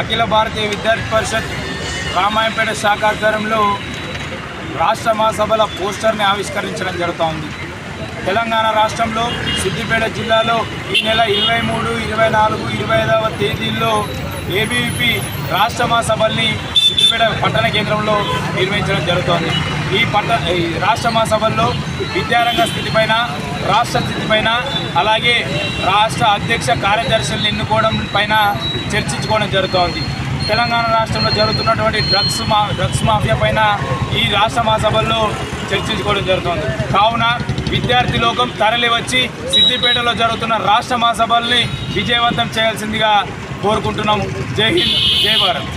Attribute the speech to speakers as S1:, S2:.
S1: అఖిల భారతీయ విద్యార్థి పరిషత్ రామాయంపేట శాఖ ఆధ్వర్యంలో రాష్ట్ర మహాసభల పోస్టర్ని ఆవిష్కరించడం జరుగుతోంది. తెలంగాణ రాష్ట్రంలో సిద్దిపేట జిల్లాలో ఈ నెల ఇరవై మూడు ఇరవై నాలుగు ఇరవై ఐదవ తేదీల్లో ఏబీవీపీ రాష్ట్ర మహాసభల్ని సిద్దిపేట పట్టణ కేంద్రంలో నిర్వహించడం జరుగుతోంది. ఈ పట్ట ఈ రాష్ట్ర మహాసభల్లో విద్యారంగ స్థితిపైన రాష్ట్ర స్థితిపైన అలాగే రాష్ట్ర అధ్యక్ష కార్యదర్శులను ఎన్నుకోవడం పైన చర్చించుకోవడం జరుగుతోంది. తెలంగాణ రాష్ట్రంలో జరుగుతున్నటువంటి డ్రగ్స్ మా డ్రగ్స్ మాఫియా పైన ఈ రాష్ట్ర మహాసభల్లో చర్చించుకోవడం జరుగుతుంది. కావున విద్యార్థి లోకం తరలి వచ్చి సిద్దిపేటలో జరుగుతున్న రాష్ట్ర మహాసభల్ని విజయవంతం చేయాల్సిందిగా కోరుకుంటున్నాము. జై హింద్ జై భారత్.